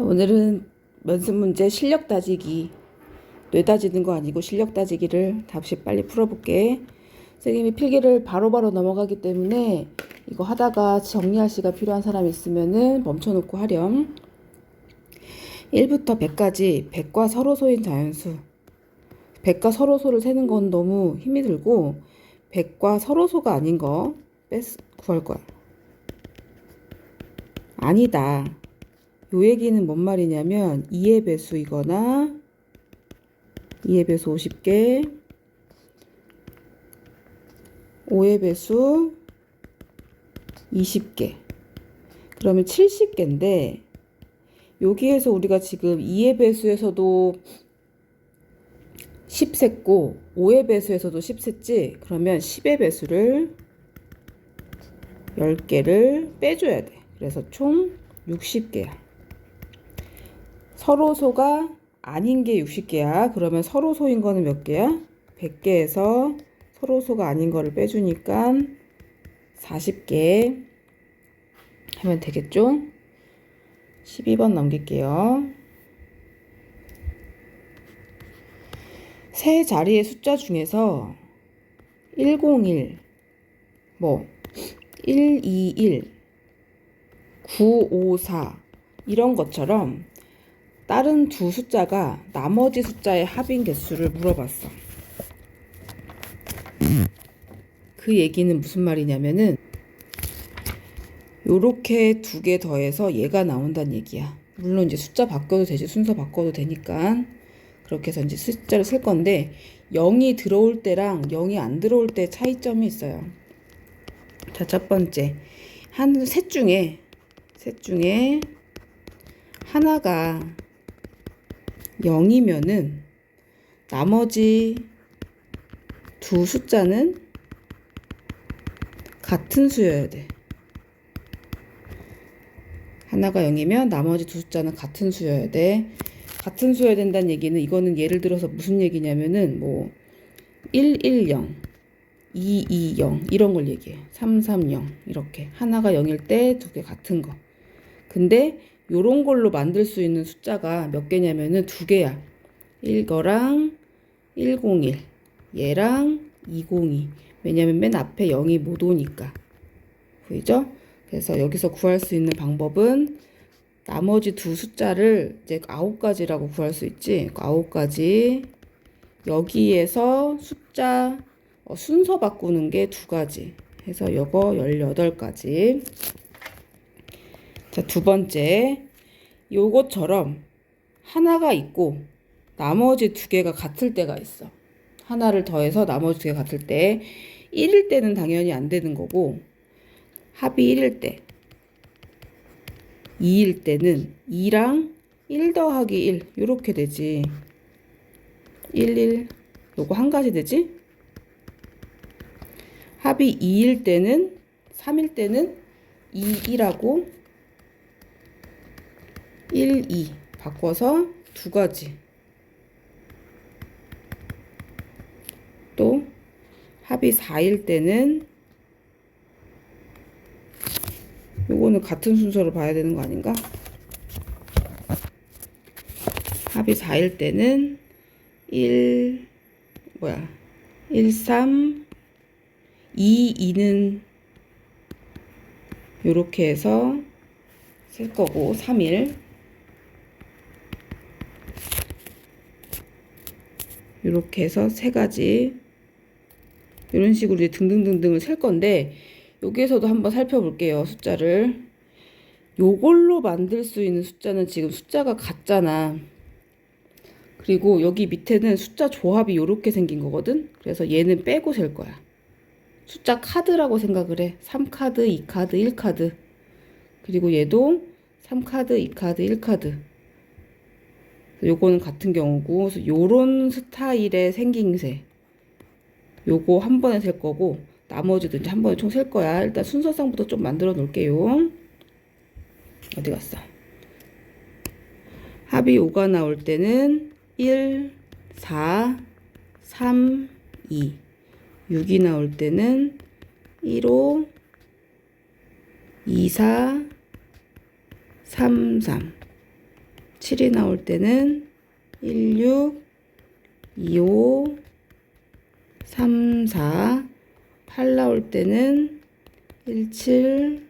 오늘은 연습 문제 실력 따지기. 뇌 따지는 거 아니고 실력 따지기를 답시 빨리 풀어볼게. 선생님이 필기를 바로바로 넘어가기 때문에 이거 하다가 정리할 시간 필요한 사람 있으면은 멈춰놓고 하렴. 1부터 100까지 100과 서로소인 자연수. 100과 서로소를 세는 건 너무 힘이 들고 100과 서로소가 아닌 거 뺐, 구할 거야. 아니다. 요 얘기는 뭔 말이냐면 2의 배수이거나 2의 배수 50개 5의 배수 20개. 그러면 70개인데 여기에서 우리가 지금 2의 배수에서도 10 셌고 5의 배수에서도 10 셌지? 그러면 10의 배수를 10개를 빼줘야 돼. 그래서 총 60개야 서로소가 아닌 게 60개야. 그러면 서로소인 거는 몇 개야? 100개에서 서로소가 아닌 거를 빼주니까 40개 하면 되겠죠? 12번 넘길게요. 세 자리의 숫자 중에서 101, 뭐, 121, 954, 이런 것처럼 다른 두 숫자가 나머지 숫자의 합인 개수를 물어봤어. 그 얘기는 무슨 말이냐면은 요렇게 두 개 더해서 얘가 나온다는 얘기야. 물론 이제 숫자 바꿔도 되지 순서 바꿔도 되니까 그렇게 해서 이제 숫자를 쓸 건데 0이 들어올 때랑 0이 안 들어올 때 차이점이 있어요. 자, 첫 번째. 한 셋 중에 셋 중에 하나가 0이면은 나머지 두 숫자는 같은 수여야 돼. 하나가 0이면 나머지 두 숫자는 같은 수여야 돼. 같은 수여야 된다는 얘기는 이거는 예를 들어서 무슨 얘기냐면은 뭐 110, 220 이런 걸 얘기해. 330 이렇게 하나가 0일 때 두 개 같은 거. 근데 요런 걸로 만들 수 있는 숫자가 몇 개냐면은 두 개야. 이거랑 101. 얘랑 202. 왜냐면 맨 앞에 0이 못 오니까. 보이죠? 그래서 여기서 구할 수 있는 방법은 나머지 두 숫자를 이제 아홉 가지라고 구할 수 있지. 아홉 가지. 여기에서 숫자 어, 순서 바꾸는 게 두 가지. 해서 요거 18가지. 자, 두 번째. 요것처럼 하나가 있고 나머지 두 개가 같을 때가 있어. 하나를 더해서 나머지 두 개가 같을 때 1일 때는 당연히 안 되는 거고 합이 1일 때 2일 때는 2랑 1 더하기 1 요렇게 되지. 1, 1 요거 한 가지 되지? 합이 2일 때는 3일 때는 2, 1하고 1, 2 바꿔서 두 가지. 또 합이 4일 때는 요거는 같은 순서로 봐야 되는 거 아닌가? 합이 4일 때는 1 뭐야? 1, 3 2, 2는 요렇게 해서 쓸 거고 3일 이렇게 해서 세 가지 이런 식으로 이제 등등등등을 셀 건데 여기에서도 한번 살펴볼게요 숫자를. 요걸로 만들 수 있는 숫자는 지금 숫자가 같잖아. 그리고 여기 밑에는 숫자 조합이 이렇게 생긴 거거든? 그래서 얘는 빼고 셀 거야. 숫자 카드라고 생각을 해. 3카드, 2카드, 1카드. 그리고 얘도 3카드, 2카드, 1카드 요거는 같은 경우고 요런 스타일의 생김새 요거 한 번에 셀 거고 나머지도 이제 한 번에 총 셀 거야. 일단 순서상부터 좀 만들어 놓을게요. 어디 갔어? 합이 5가 나올 때는 1 4 3 2 6이 나올 때는 1 5 2 4 3 3 7이 나올 때는 16, 25, 3, 4, 8 나올 때는 17,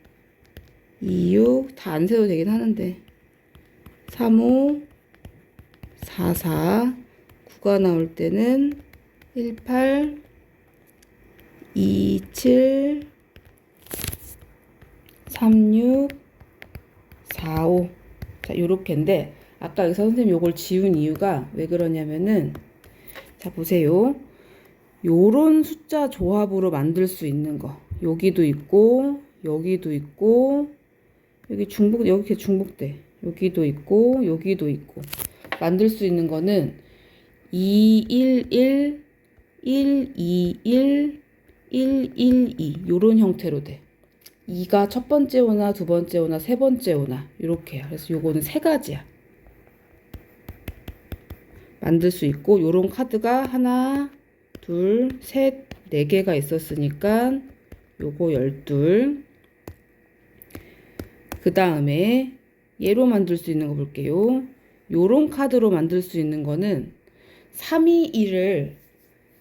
26, 다 안 세도 되긴 하는데 35, 44, 9가 나올 때는 18, 27, 36, 45. 자, 요렇게인데, 아까 여기서 선생님 요걸 지운 이유가 왜 그러냐면은, 자, 보세요. 요런 숫자 조합으로 만들 수 있는 거. 여기도 있고, 여기도 있고, 여기 중복, 여기 이렇게 중복돼. 여기도 있고, 여기도 있고. 만들 수 있는 거는 211, 121, 112. 요런 형태로 돼. 2가 첫 번째 오나 두 번째 오나 세 번째 오나 이렇게야. 그래서 요거는 세 가지야. 만들 수 있고 요런 카드가 하나, 둘, 셋, 네 개가 있었으니까 요거 열둘. 그 다음에 얘로 만들 수 있는 거 볼게요. 요런 카드로 만들 수 있는 거는 3, 2, 1을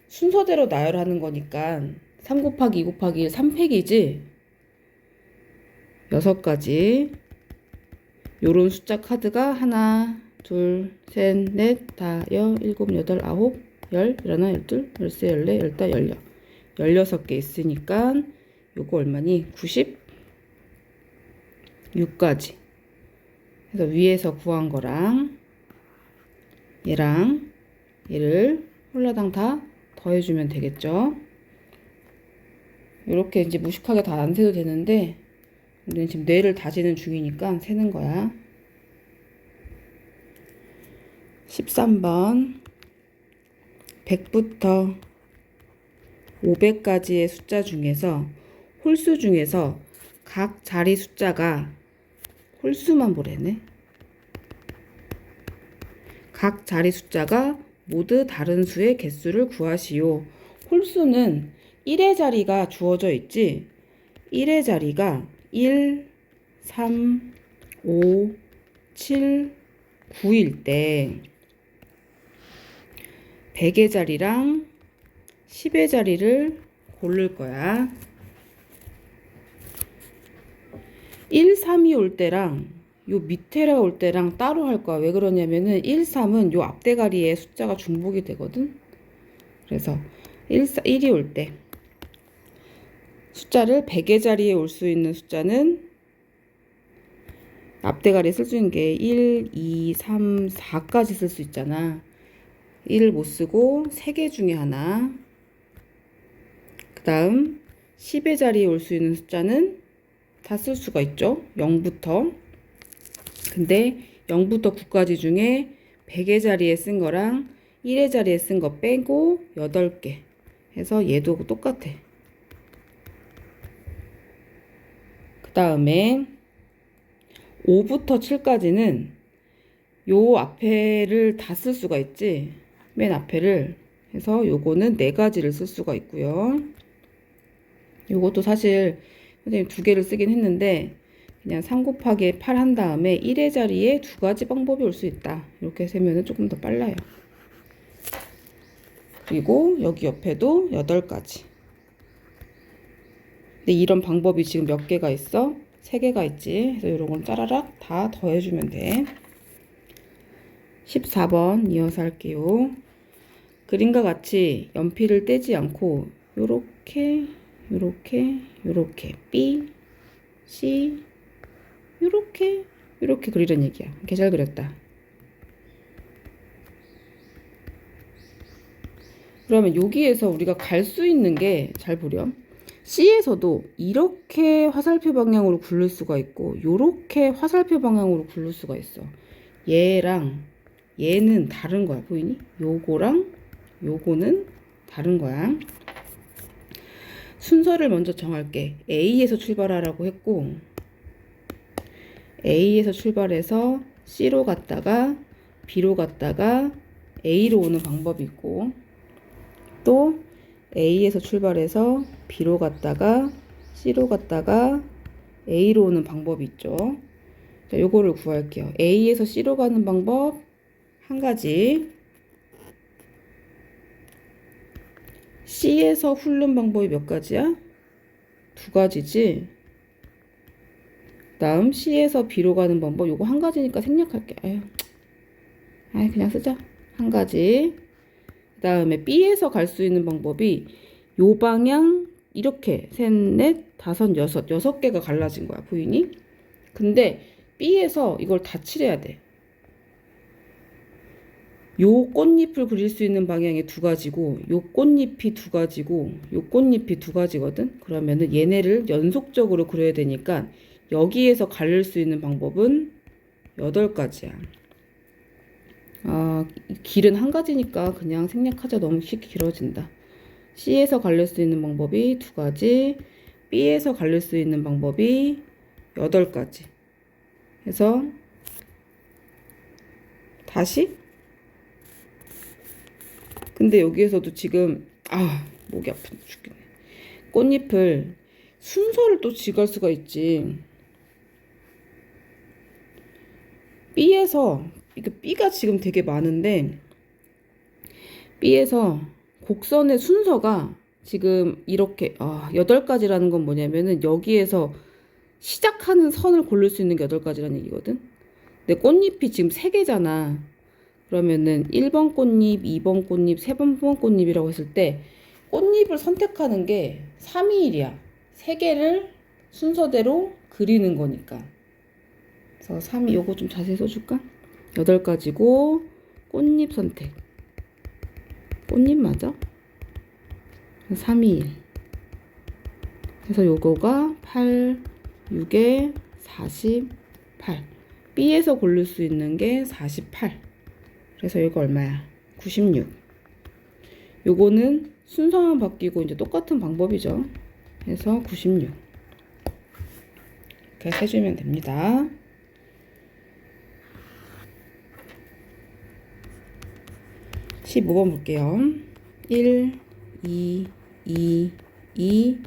순서대로 나열하는 거니까 3 곱하기 2 곱하기 1 3팩이지 여섯 가지 요런 숫자 카드가 하나 둘 셋 넷 다 여 일곱 여덟 아홉 열 열하나 열둘 열세 열네 열다 열여. 열여섯 개 있으니까 요거 얼마니? 96가지. 그래서 위에서 구한 거랑 얘랑 얘를 홀라당 다 더해주면 되겠죠? 이렇게 이제 무식하게 다 안 세도 되는데 우리는 지금 뇌를 다지는 중이니까 세는 거야. 13번 100부터 500까지의 숫자 중에서 홀수 중에서 각 자리 숫자가 홀수만 보래네. 각 자리 숫자가 모두 다른 수의 개수를 구하시오. 홀수는 1의 자리가 주어져 있지. 1의 자리가 1, 3, 5, 7, 9일 때 100의 자리랑 10의 자리를 고를 거야. 1, 3이 올 때랑 요 밑에라 올 때랑 따로 할 거야. 왜 그러냐면은 1, 3은 요 앞대가리에 숫자가 중복이 되거든. 그래서 1, 4, 1이 올 때. 숫자를 100의 자리에 올 수 있는 숫자는 앞대가리에 쓸 수 있는 게 1, 2, 3, 4까지 쓸 수 있잖아. 1을 못 쓰고 3개 중에 하나. 그 다음 10의 자리에 올 수 있는 숫자는 다 쓸 수가 있죠. 0부터. 근데 0부터 9까지 중에 100의 자리에 쓴 거랑 1의 자리에 쓴 거 빼고 8개 해서 얘도 똑같아. 그 다음에 5부터 7까지는 요 앞에를 다 쓸 수가 있지. 맨 앞에를 해서 요거는 네 가지를 쓸 수가 있고요. 요것도 사실 선생님 두 개를 쓰긴 했는데 그냥 3 곱하기 8 한 다음에 1의 자리에 두 가지 방법이 올 수 있다. 이렇게 세면은 조금 더 빨라요. 그리고 여기 옆에도 8가지. 근데 이런 방법이 지금 몇 개가 있어? 세 개가 있지. 그래서 이런 건 짜라락 다 더해주면 돼. 14번 이어서 할게요. 그림과 같이 연필을 떼지 않고 요렇게 요렇게 요렇게 B, C 요렇게 요렇게 그리는 얘기야. 이렇게 잘 그렸다. 그러면 여기에서 우리가 갈 수 있는 게 잘 보렴. C에서도 이렇게 화살표 방향으로 굴릴 수가 있고 요렇게 화살표 방향으로 굴릴 수가 있어. 얘랑 얘는 다른 거야. 보이니? 요거랑 요거는 다른 거야. 순서를 먼저 정할게. A에서 출발하라고 했고 A에서 출발해서 C로 갔다가 B로 갔다가 A로 오는 방법이 있고 또 A에서 출발해서 B로 갔다가 C로 갔다가 A로 오는 방법이 있죠. 자, 요거를 구할게요. A에서 C로 가는 방법 한 가지. C에서 훑는 방법이 몇 가지야? 두 가지지. 다음 C에서 B로 가는 방법 요거 한 가지니까 생략할게. 아유. 아이 그냥 쓰자. 한 가지. 그다음에 B에서 갈 수 있는 방법이 요 방향 이렇게 셋, 넷, 다섯, 여섯 여섯 개가 갈라진 거야. 보이니? 근데 B에서 이걸 다 칠해야 돼. 요 꽃잎을 그릴 수 있는 방향이 두 가지고 요 꽃잎이 두 가지고 요 꽃잎이 두 가지거든. 그러면은 얘네를 연속적으로 그려야 되니까 여기에서 가릴 수 있는 방법은 여덟 가지야. 아, 이 길은 한 가지니까 그냥 생략하자 너무 쉽게 길어진다. C에서 갈릴 수 있는 방법이 두 가지, B에서 갈릴 수 있는 방법이 여덟 가지. 해서 다시 근데 여기에서도 지금 아 목이 아프 죽겠네. 꽃잎을 순서를 또 지갈 수가 있지. B에서 이게 B가 지금 되게 많은데 B에서 곡선의 순서가 지금 이렇게 아, 여덟 가지라는 건 뭐냐면은 여기에서 시작하는 선을 고를 수 있는 게 여덟 가지라는 얘기거든. 근데 꽃잎이 지금 세 개잖아. 그러면은 1번 꽃잎, 2번 꽃잎, 3번 꽃잎이라고 했을 때 꽃잎을 선택하는 게 3, 2, 1이야. 세 개를 순서대로 그리는 거니까. 그래서 3, 2, 요거 좀 자세히 써줄까? 여덟 가지고 꽃잎 선택. 꽃잎 맞아? 3, 2, 1. 그래서 요거가 8, 6에 48. B에서 고를 수 있는 게 48. 그래서 이거 얼마야? 96. 요거는 순서만 바뀌고 이제 똑같은 방법이죠. 그래서 96. 이렇게 해주면 됩니다. 십오 번 볼게요. 1, 2, 2, 2,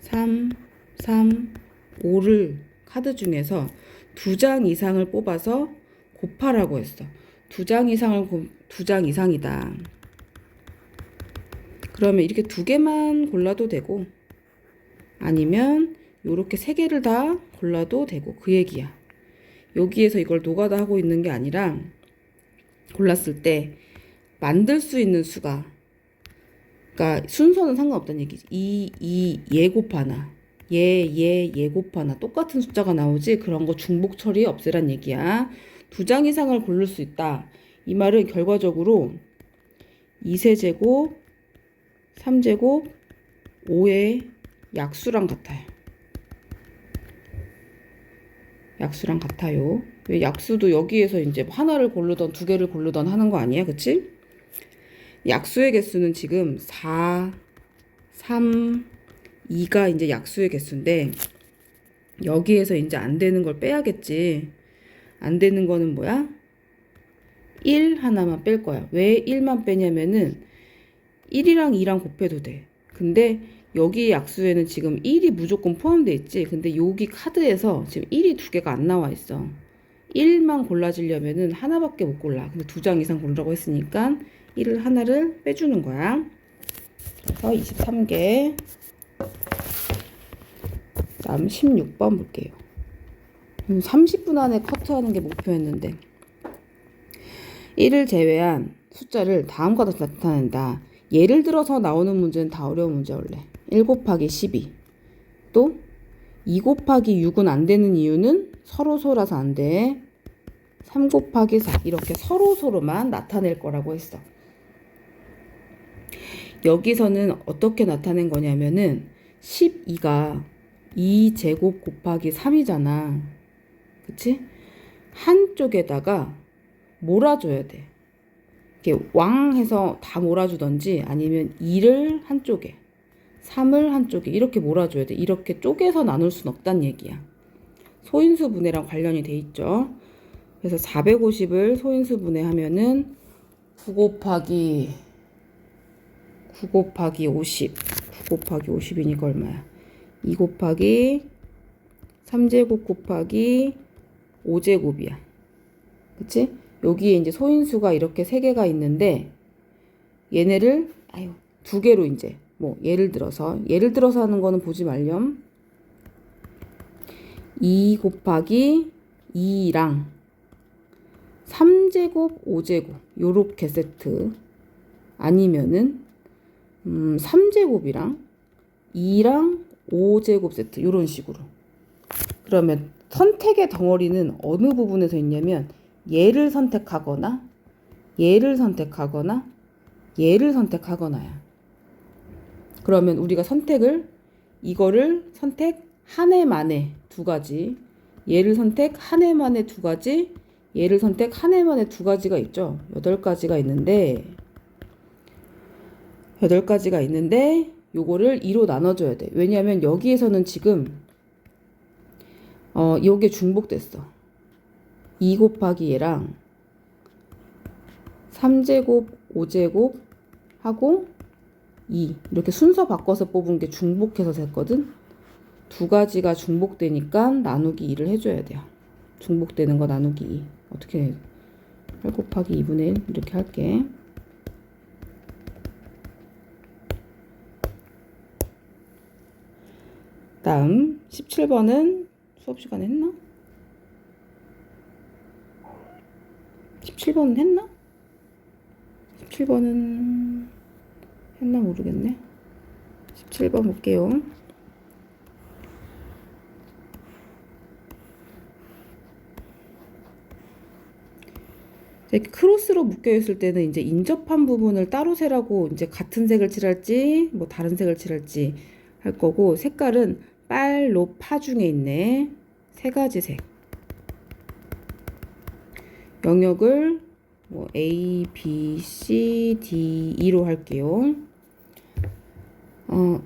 3, 3, 5를 카드 중에서 두 장 이상을 뽑아서 곱하라고 했어. 두 장 이상을 두 장 이상이다. 그러면 이렇게 두 개만 골라도 되고 아니면 요렇게 세 개를 다 골라도 되고 그 얘기야. 여기에서 이걸 노가다 하고 있는 게 아니라 골랐을 때 만들 수 있는 수가 그러니까 순서는 상관없다는 얘기지. 2, 2, 예 곱하나 예, 예, 예 곱하나 똑같은 숫자가 나오지 그런 거 중복 처리 없애란 얘기야. 두 장 이상을 고를 수 있다. 이 말은 결과적으로 2세제곱, 3제곱, 5의 약수랑 같아요. 약수랑 같아요. 왜 약수도 여기에서 이제 하나를 고르던 두 개를 고르던 하는 거 아니야? 그치? 약수의 개수는 지금 4, 3, 2가 이제 약수의 개수인데 여기에서 이제 안 되는 걸 빼야겠지. 안 되는 거는 뭐야? 1 하나만 뺄 거야. 왜 1만 빼냐면은 1이랑 2랑 곱해도 돼. 근데 여기 약수에는 지금 1이 무조건 포함되어 있지. 근데 여기 카드에서 지금 1이 두 개가 안 나와 있어. 1만 골라지려면은 하나밖에 못 골라. 근데 두 장 이상 고르라고 했으니까 1을 하나를 빼주는 거야. 그래서 23개. 다음 16번 볼게요. 30분 안에 커트하는 게 목표였는데 1을 제외한 숫자를 다음과 같이 나타낸다. 예를 들어서 나오는 문제는 다 어려운 문제 원래. 1 곱하기 12. 또 2 곱하기 6은 안 되는 이유는 서로 소라서 안 돼. 3 곱하기 4 이렇게 서로 서로만 나타낼 거라고 했어. 여기서는 어떻게 나타낸 거냐면은 12가 2제곱 곱하기 3이잖아. 그치? 한쪽에다가 몰아줘야 돼. 이렇게 왕 해서 다 몰아주던지 아니면 2를 한쪽에, 3을 한쪽에 이렇게 몰아줘야 돼. 이렇게 쪼개서 나눌 순 없단 얘기야. 소인수 분해랑 관련이 돼 있죠. 그래서 450을 소인수 분해하면은 9 곱하기 9 곱하기 50 9 곱하기 50이니까 얼마야? 2 곱하기 3제곱 곱하기 5제곱이야. 그치? 여기에 이제 소인수가 이렇게 세 개가 있는데 얘네를 아유 두 개로 이제 뭐 예를 들어서 예를 들어서 하는 거는 보지 말렴. 2 곱하기 2랑 3제곱, 5제곱 요렇게 세트 아니면은 음, 3제곱이랑 2랑 5제곱 세트 요런 식으로 그러면 선택의 덩어리는 어느 부분에서 있냐면 얘를 선택하거나 얘를 선택하거나 얘를 선택하거나야. 그러면 우리가 선택을 이거를 선택 한 해 만에 두 가지 얘를 선택 한 해 만에 두 가지 얘를 선택 한 해 만에 두 가지가 있죠. 여덟 가지가 있는데 여덟 가지가 있는데 요거를 2로 나눠줘야 돼. 왜냐하면 여기에서는 지금 어 요게 중복됐어. 2 곱하기 얘랑 3제곱, 5제곱 하고 2 이렇게 순서 바꿔서 뽑은 게 중복해서 됐거든. 두 가지가 중복되니까 나누기 2를 해줘야 돼요. 중복되는 거 나누기 2. 어떻게 해? 8 곱하기 2분의 1 이렇게 할게. 다음 17번은 수업 시간에 했나? 17번은 했나? 17번은 했나 모르겠네. 17번 볼게요. 이렇게 크로스로 묶여 있을 때는 이제 인접한 부분을 따로 세라고 이제 같은 색을 칠할지 뭐 다른 색을 칠할지 할 거고 색깔은 빨, 노, 파 중에 있네. 세 가지 색. 영역을 뭐 A, B, C, D, E로 할게요. 어,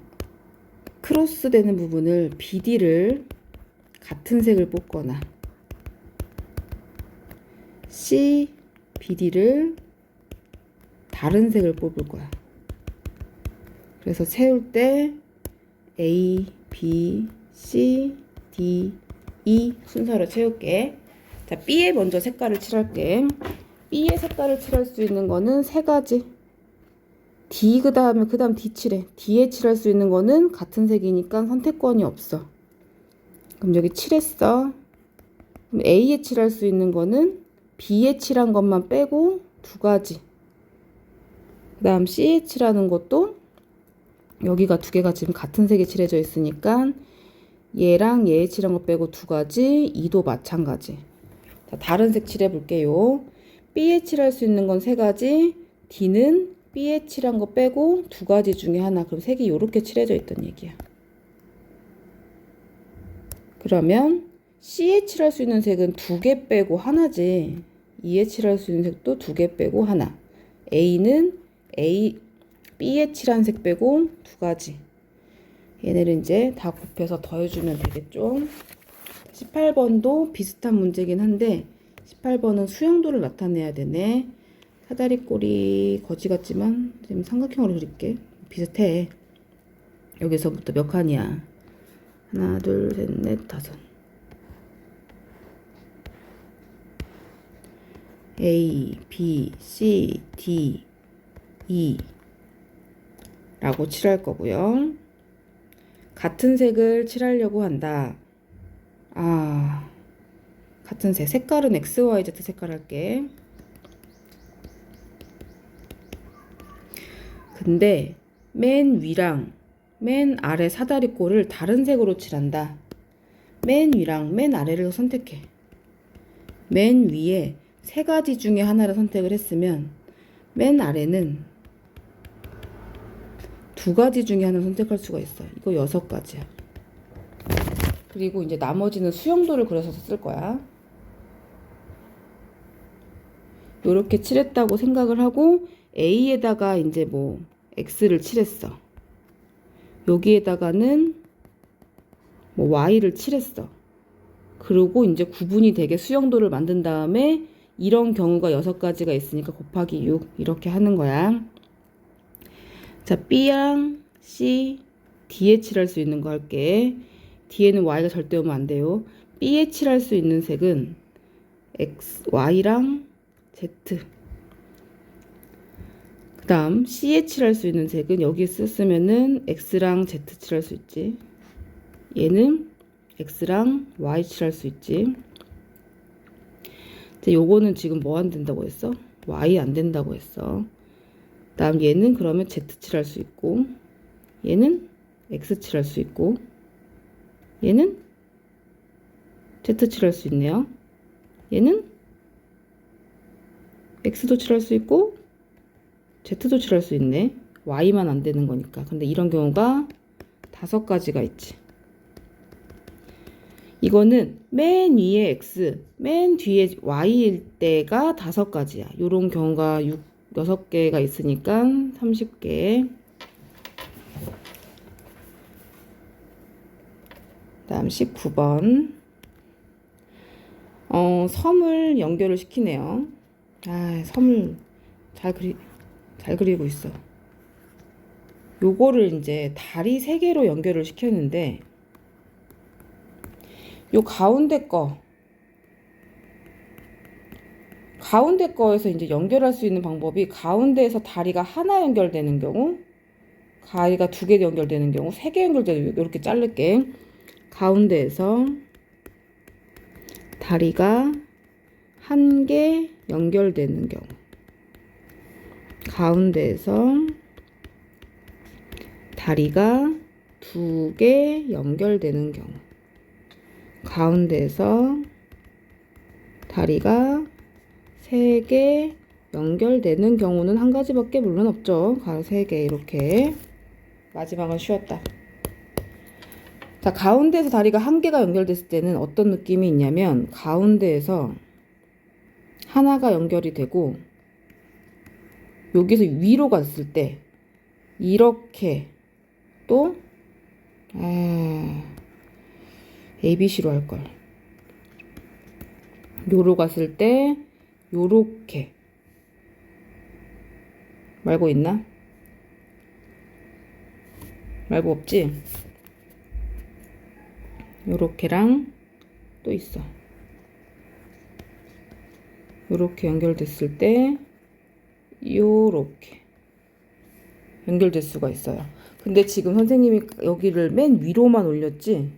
크로스 되는 부분을 BD를 같은 색을 뽑거나 C, BD를 다른 색을 뽑을 거야. 그래서 세울 때 A, B, C, D, E 순서로 채울게. 자, B에 먼저 색깔을 칠할게. B의 색깔을 칠할 수 있는 거는 세 가지. D 그 다음에 그 다음 D 칠해. D에 칠할 수 있는 거는 같은 색이니까 선택권이 없어. 그럼 여기 칠했어. 그럼 A에 칠할 수 있는 거는 B에 칠한 것만 빼고 두 가지. 그 다음 C에 칠하는 것도 여기가 두 개가 지금 같은 색이 칠해져 있으니까 얘랑 얘에 칠한 거 빼고 두 가지, 이도 마찬가지. 자, 다른 색 칠해 볼게요. B에 칠할 수 있는 건 세 가지, D는 B에 칠한 거 빼고 두 가지 중에 하나. 그럼 색이 이렇게 칠해져 있던 얘기야. 그러면 C에 칠할 수 있는 색은 두 개 빼고 하나지. E에 칠할 수 있는 색도 두 개 빼고 하나. A는 A, B에 칠한 색 빼고 두 가지. 얘네를 이제 다 곱해서 더해주면 되겠죠. 18번도 비슷한 문제긴 한데 18번은 수영도를 나타내야 되네. 사다리꼴이 거지 같지만 지금 삼각형으로 그릴게. 비슷해. 여기서부터 몇 칸이야? 하나, 둘, 셋, 넷, 다섯. A, B, C, D, E 라고 칠할 거고요. 같은 색을 칠하려고 한다. 아, 같은 색. 색깔은 X, Y, Z 색깔 할게. 근데 맨 위랑 맨 아래 사다리꼴을 다른 색으로 칠한다. 맨 위랑 맨 아래를 선택해. 맨 위에 세 가지 중에 하나를 선택을 했으면 맨 아래는 두 가지 중에 하나를 선택할 수가 있어. 이거 여섯 가지야. 그리고 이제 나머지는 수영도를 그려서 쓸 거야. 이렇게 칠했다고 생각을 하고 A에다가 이제 뭐 X를 칠했어. 여기에다가는 뭐 Y를 칠했어. 그리고 이제 구분이 되게 수영도를 만든 다음에 이런 경우가 여섯 가지가 있으니까 곱하기 6 이렇게 하는 거야. 자, B랑 C, D에 칠할 수 있는 거 할게. D에는 Y가 절대 오면 안 돼요. B에 칠할 수 있는 색은 X, Y랑 Z. 그 다음 C에 칠할 수 있는 색은 여기 썼으면은 X랑 Z 칠할 수 있지. 얘는 X랑 Y 칠할 수 있지. 이제 요거는 지금 뭐 안 된다고 했어? Y 안 된다고 했어. 다음 얘는 그러면 Z 칠할 수 있고 얘는 X 칠할 수 있고 얘는 Z 칠할 수 있네요. 얘는 X도 칠할 수 있고 Z도 칠할 수 있네. Y만 안 되는 거니까. 근데 이런 경우가 다섯 가지가 있지. 이거는 맨 위에 X, 맨 뒤에 Y일 때가 다섯 가지야. 요런 경우가 6, 6개가 있으니까 30개. 다음 19번. 어, 섬을 연결을 시키네요. 아, 섬을 잘 그리, 잘 그리고 있어. 요거를 이제 다리 세 개로 연결을 시켰는데, 요 가운데 거, 가운데 거에서 이제 연결할 수 있는 방법이 가운데에서 다리가 하나 연결되는 경우, 다리가 두 개 연결되는 경우, 세 개 연결되는 경우, 이렇게 자를게. 가운데에서 다리가 한 개 연결되는 경우 가운데에서 다리가 두 개 연결되는 경우 가운데에서 다리가 세개 연결되는 경우는 한 가지밖에 물론 없죠. 세개 이렇게 마지막은 쉬었다. 자, 가운데에서 다리가 한 개가 연결됐을 때는 어떤 느낌이 있냐면 가운데에서 하나가 연결이 되고 여기서 위로 갔을 때 이렇게 또 아, ABC로 할 걸. 요로 갔을 때 요렇게 말고 있나? 말고 없지? 요렇게랑 또 있어. 요렇게 연결됐을 때 요렇게 연결될 수가 있어요. 근데 지금 선생님이 여기를 맨 위로만 올렸지?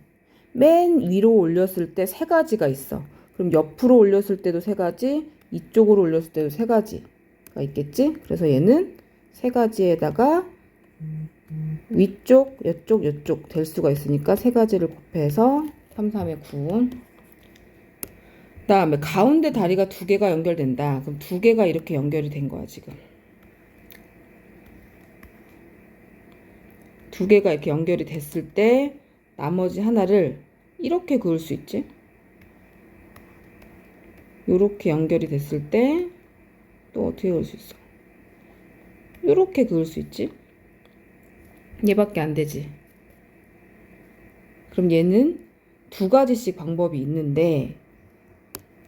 맨 위로 올렸을 때 세 가지가 있어. 그럼 옆으로 올렸을 때도 세 가지, 이쪽으로 올렸을 때도 세 가지가 있겠지? 그래서 얘는 세 가지에다가 위쪽, 이쪽, 이쪽 될 수가 있으니까 세 가지를 곱해서 3, 3의 9. 그 다음에 가운데 다리가 두 개가 연결된다. 그럼 두 개가 이렇게 연결이 된 거야, 지금. 두 개가 이렇게 연결이 됐을 때 나머지 하나를 이렇게 그을 수 있지. 이렇게 연결이 됐을 때 또 어떻게 그을 수 있어? 이렇게 그을 수 있지. 얘밖에 안 되지. 그럼 얘는 두 가지씩 방법이 있는데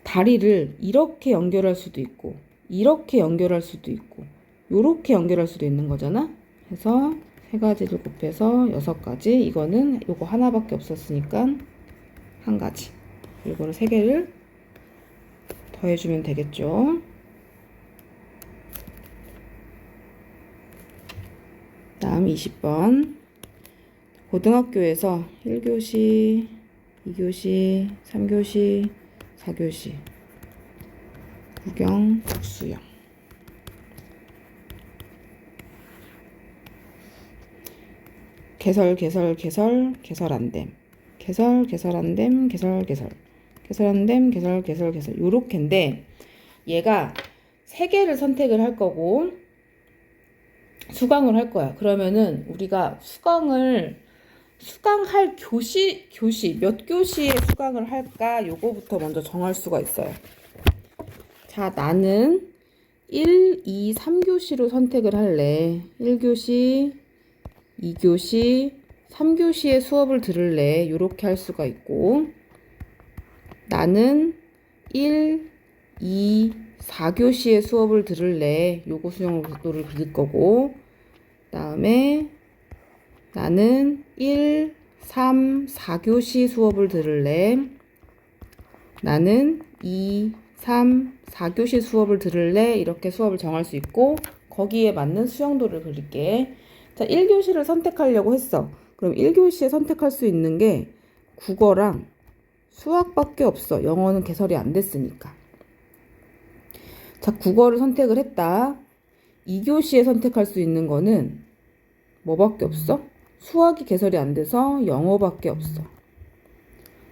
다리를 이렇게 연결할 수도 있고 이렇게 연결할 수도 있고 이렇게 연결할 수도 있는 거잖아. 그래서 세 가지를 곱해서 여섯 가지. 이거는 요거 하나밖에 없었으니까 한 가지. 이거를 세 개를 더해주면 되겠죠. 다음 20번. 고등학교에서 1교시, 2교시, 3교시, 4교시. 구경, 수영. 개설, 개설, 개설, 개설 안 됨. 개설, 개설 안 됨, 개설, 개설. 개설 안 됨, 개설, 개설, 개설. 요렇게인데, 얘가 세 개를 선택을 할 거고, 수강을 할 거야. 그러면은 우리가 수강을 수강할 교시 교시 몇 교시에 수강을 할까 요거부터 먼저 정할 수가 있어요. 자, 나는 1, 2, 3교시로 선택을 할래. 1교시, 2교시, 3교시의 수업을 들을래. 요렇게 할 수가 있고 나는 1, 2, 4교시의 수업을 들을래. 요거 수영도를 그릴 거고 다음에 나는 1, 3, 4교시 수업을 들을래. 나는 2, 3, 4교시 수업을 들을래? 이렇게 수업을 정할 수 있고 거기에 맞는 수용도를 그릴게. 자, 1교시를 선택하려고 했어. 그럼 1교시에 선택할 수 있는 게 국어랑 수학밖에 없어. 영어는 개설이 안 됐으니까. 자, 국어를 선택을 했다. 2교시에 선택할 수 있는 거는 뭐밖에 없어? 수학이 개설이 안 돼서 영어밖에 없어.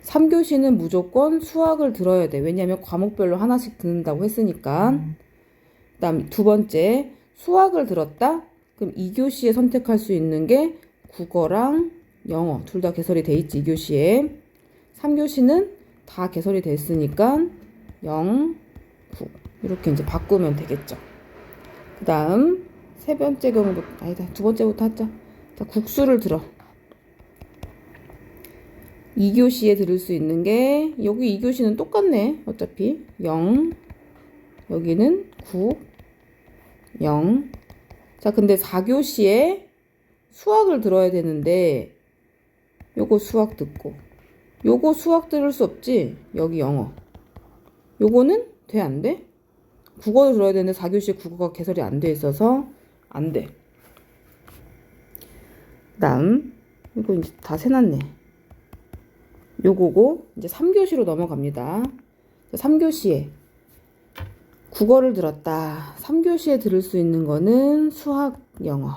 3교시는 무조건 수학을 들어야 돼. 왜냐하면 과목별로 하나씩 듣는다고 했으니까. 그 다음 두 번째, 수학을 들었다? 그럼 2교시에 선택할 수 있는 게 국어랑 영어 둘 다 개설이 돼 있지 2교시에. 3교시는 다 개설이 됐으니까 0, 9 이렇게 이제 바꾸면 되겠죠. 그 다음 세 번째 경우부터 아니다 두 번째부터 하자. 자 국수를 들어. 2교시에 들을 수 있는 게 여기 2교시는 똑같네. 어차피 0 여기는 9 0 자, 근데 4교시에 수학을 들어야 되는데 요거 수학 듣고 요거 수학 들을 수 없지. 여기 영어. 요거는 돼 안 돼? 국어를 들어야 되는데 4교시에 국어가 개설이 안 돼 있어서 안 돼. 그다음 이거 이제 다 세놨네. 요거고 이제 3교시로 넘어갑니다. 3교시에 국어를 들었다. 3교시에 들을 수 있는 거는 수학, 영어.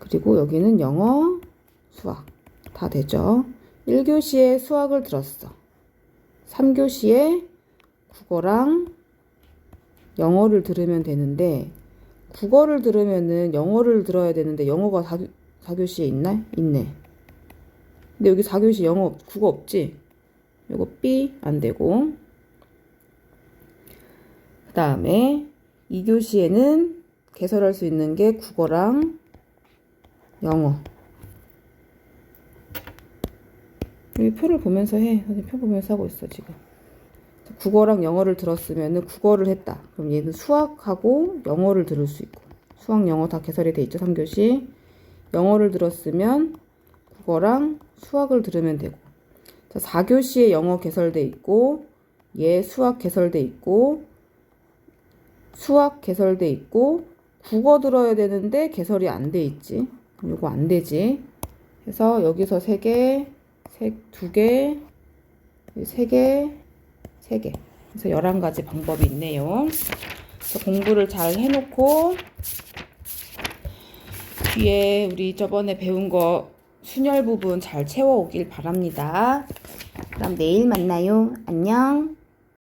그리고 여기는 영어, 수학. 다 되죠. 1교시에 수학을 들었어. 3교시에 국어랑 영어를 들으면 되는데, 국어를 들으면은 영어를 들어야 되는데, 영어가 4, 4교시에 있나? 있네. 근데 여기 4교시 영어, 없- 국어 없지? 요거 B 안 되고. 그 다음에 2교시에는 개설할 수 있는 게 국어랑 영어. 여기 표를 보면서 해. 표 보면서 하고 있어, 지금. 국어랑 영어를 들었으면은 국어를 했다. 그럼 얘는 수학하고 영어를 들을 수 있고. 수학, 영어 다 개설이 돼 있죠, 3교시. 영어를 들었으면 국어랑 수학을 들으면 되고. 자, 4교시에 영어 개설돼 있고, 얘 수학 개설돼 있고, 수학 개설돼 있고, 국어 들어야 되는데 개설이 안 돼 있지. 요거 안 되지. 그래서 여기서 세 개, 세, 두 개, 세 개, 세 개. 그래서 11가지 방법이 있네요. 그래서 공부를 잘 해놓고, 뒤에 우리 저번에 배운 거 순열 부분 잘 채워오길 바랍니다. 그럼 내일 만나요. 안녕.